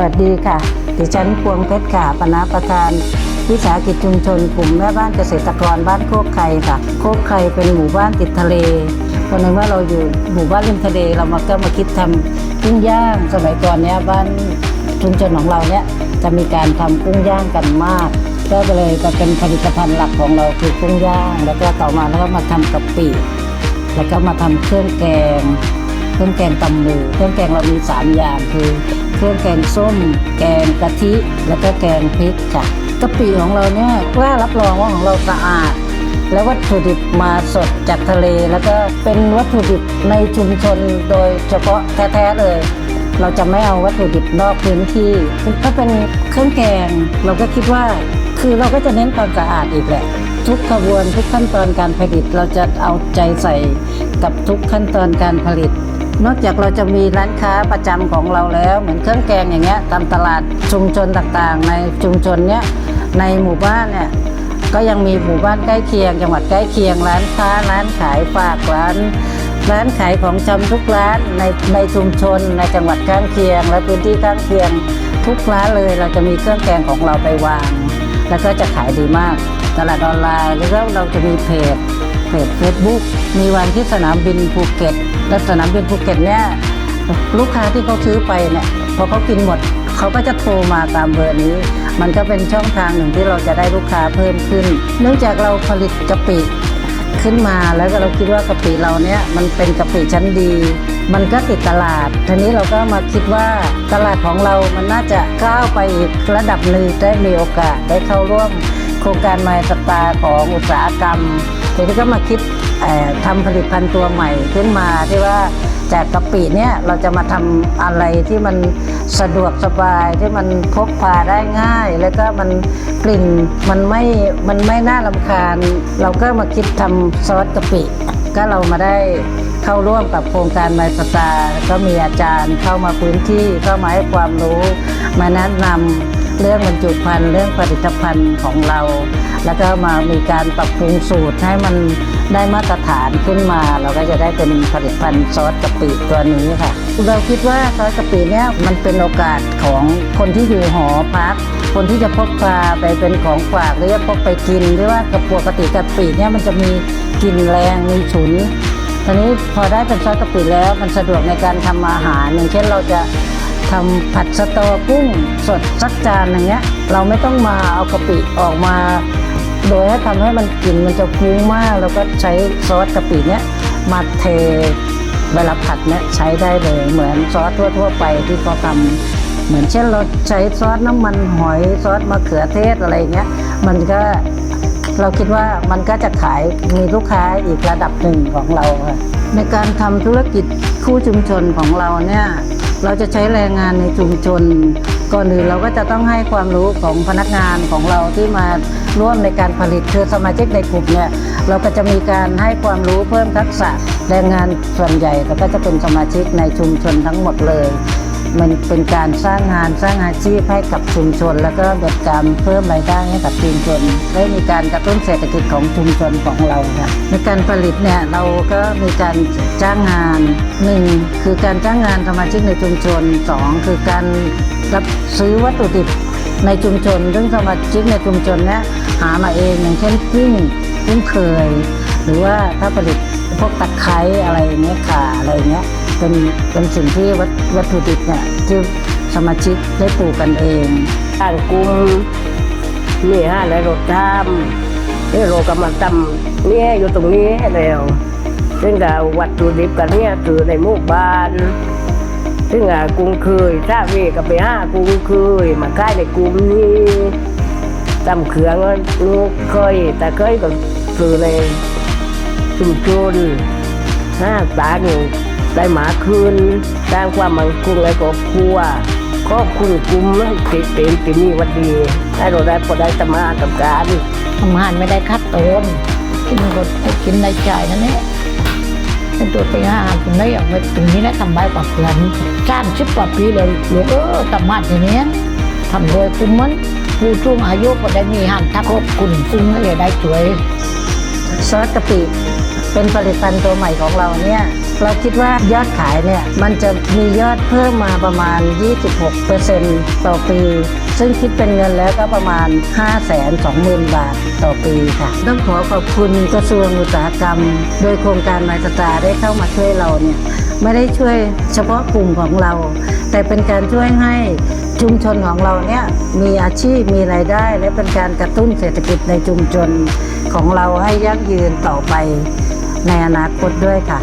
วัสดีค่ะ ดิฉันพวงเพชรค่ะปณะประธาน วิสาหกิจชุมชนกลุ่มแม่บ้านเกษตรกรบ้านโคกไข่ค่ะ โคกไข่เป็นหมู่บ้านติดทะเลเพราะในเมื่อเราอยู่หมู่บ้านริมทะเลเรามาก็มาคิดทำกุ้งย่างสมัยก่อนเนี้ยบ้านชุมชนของเราเนี้ยจะมีการทำกุ้งย่างกันมากก็เลยจะเป็นผลิตภัณฑ์หลักของเราคือกุ้งย่าง แล้วก็ต่อมาแล้วก็มาทำกะปิแล้วก็มาทำเครื่องแกง เครื่องแกงตำมือเครื่องแกงเรามีสามอย่างคือ เครื่องแกงส้ม แกงกะทิ แล้วก็แกงพริกค่ะกะปิของเราเนี่ยกล้ารับรองว่าของเราสะอาด และวัตถุดิบมาสดจากทะเล แล้วก็เป็นวัตถุดิบในชุมชนโดยเฉพาะแท้ๆเลยเราจะไม่เอาวัตถุดิบนอกพื้นที่ถ้าเป็นเครื่องแกง เราก็คิดว่า คือเราก็จะเน้นความสะอาดอีกแหละ ทุกขบวนทุกขั้นตอนการผลิต เราจะเอาใจใส่กับทุกขั้นตอนการผลิต นอกจากเราจะมีร้านค้าประจำของเราแล้ว เหมือนเครื่องแกงอย่างเงี้ยตามตลาดชุมชนต่างๆ ในชุมชนเนี้ยในหมู่บ้านเนี่ยก็ยังมีหมู่บ้านใกล้เคียง จังหวัดใกล้เคียงร้านค้าร้านขายฝากร้านร้านขายของชำทุกร้านในในชุมชน ในจังหวัดข้างเคียง และพื้นที่ข้างเคียง ทุกร้านเลยเราจะมีเครื่องแกงของเราไปวาง แล้วก็จะขายดีมาก ตลาดออนไลน์แล้วก็เราจะมีเพจ จเฟซบุ๊กมีวันที่สนามบินภูเก็ต และสนามบินภูเก็ตเนี่ยลูกค้าที่เขาซื้อไปเนี่ยพอเขากินหมดเขาก็จะโทรมาตามเบอร์นี้ มันก็เป็นช่องทางหนึ่งที่เราจะได้ลูกค้าเพิ่มขึ้น เนื่องจากเราผลิตกะปิขึ้นมาแล้วก็เราคิดว่ากะปิเราเนี่ยมันเป็นกะปิชั้นดี มันก็ติดตลาดทีนี้เราก็มาคิดว่าตลาดของเรามันน่าจะก้าวไปอีกระดับหนึ่งได้มีโอกาสได้เข้าร่วมโครงการไมสตาร์ของอุตสาหกรรม ทีนี้ก็มาคิดเอ่อทำผลิตภัณฑ์ตัวใหม่ขึ้นมาที่ว่าจากกะปิเนี่ยเราจะมาทำอะไรที่มันสะดวกสบายที่มันพกพาได้ง่าย แล้วก็มันกลิ่นมันไม่มันไม่น่ารำคาญ เราก็มาคิดทำซอสกะปิ ก็เรามาได้เข้าร่วมกับโครงการไมสตาร์ก็มีอาจารย์เข้ามาพื้นที่เข้ามาให้ความรู้ มาแนะนำ เรื่องบรรจุภัณฑ์เรื่องผลิตภัณฑ์ของเรา แล้วก็มามีการปรับปรุงสูตรให้มันได้มาตรฐานขึ้นมา เราก็จะได้เป็นผลิตภัณฑ์ซอสกะปิตัวนี้ค่ะ เราคิดว่าซอสกะปิเนี่ยมันเป็นโอกาสของคนที่อยู่หอพักคนที่จะพกพาไปเป็นของฝากหรือจะพกไปกินหรือว่ากระปกติกะปิเนี่ยมันจะมีกลิ่นแรงมีฉุนทีนี้พอได้เป็นซอสกะปิแล้วมันสะดวกในการทำอาหารอย่างเช่นเราจะ ทำผัดสตอกุ้งสดสักจานอย่างเงี้ย เราไม่ต้องมาเอากะปิออกมา โดยให้ทำให้มันกลิ่นมันจะฟุ้งมาก แล้วก็ใช้ซอสกะปิเนี้ยมาเทเวลาผัดเนี้ยใช้ได้เลย เหมือนซอสทั่ว ๆ ไปที่เขาทำเหมือนเช่นเราใช้ซอสน้ำมันหอยซอสมะเขือเทศอะไรเงี้ยมันก็เราคิดว่ามันก็จะขายมีลูกค้าอีกระดับหนึ่งของเราค่ะในการทำธุรกิจคู่ชุมชนของเราเนี่ย เราจะใช้แรงงานในชุมชน ก่อนอื่นเราก็จะต้องให้ความรู้ของพนักงานของเราที่มาร่วมในการผลิตคือสมาชิกในกลุ่มเนี่ยเราก็จะมีการให้ความรู้เพิ่มทักษะแรงงานส่วนใหญ่แล้วก็จะเป็นสมาชิกในชุมชนทั้งหมดเลย มันเป็นการสร้างงานสร้างอาชีพให้กับชุมชน แล้วก็เป็นการเพิ่มรายได้ให้กับชุมชนและมีการกระตุ้นเศรษฐกิจของชุมชนของเราค่ะในการผลิตเนี่ยเราก็มีการจ้างงานหนึ่งคือการจ้างงานสมาชิกในชุมชนสองคือการรับซื้อวัตถุดิบในชุมชน ซึ่งสมาชิกในชุมชนเนี่ยหามาเองอย่างเช่นกุ้งกุ้งเคย หรือว่าถ้าผลิตพวกตะไคร้อะไรเงี้ยข่าอะไรอย่างเงี้ย เป็นเป็นสิ่งที่วัตวัตถุดิบเนี่ยที่สมาชิกได้ปลูกกันเองต่างกลุ่มนี่ฮะแล้วรถทำนี่เราก็มาทำเนี่ยอยู่ตรงนี้แล้วซึ่งกับวัตถุดิบกันเนี่ยคือในหมู่บ้านซึ่งอะกรุงเคยถ้าเวก็ไปห้ากรุงเคยมาค่ายในกลุ่มนี้ตำเขืองลูกเคยแต่เคยก็คือในชุมชนห้าสาหนึ่ง ได้หมาคืนสร้างความมั่นคงในครอบครัวขอบคุณกลุ่มติดเป็นที่มีวันดีให้เราได้พอได้ตมากับการทำงานไม่ได้คัดตนกินก็กินในใจนั่นแหละเป็นตัวตีห้าคุณได้เอาไปตรงนี้นะทำใบกว่าเพื่อนสร้างชิบกว่าปีเลยลูกเออทำมาทีนี้ทำโดยคุ้มมันผู้ช่วงอายุก็ได้มีหันทักคบคุณคุ้มเลยได้ช่วยซอสกะปิเป็นผลิตภัณฑ์ตัวใหม่ของเราเนี่ย เราคิดว่ายอดขายเนี่ยมันจะมียอดเพิ่มมาประมาณ 26%ต่อปี ซึ่งคิดเป็นเงินแล้วก็ประมาณ 520,000 บาทต่อปีค่ะ ต้องขอขอบคุณกระทรวงอุตสาหกรรม โดยโครงการไมสตาได้เข้ามาช่วยเราเนี่ยไม่ได้ช่วยเฉพาะกลุ่มของเรา แต่เป็นการช่วยให้ชุมชนของเราเนี่ยมีอาชีพมีรายได้ และเป็นการกระตุ้นเศรษฐกิจในชุมชนของเราให้ยั่งยืนต่อไปในอนาคตด้วยค่ะ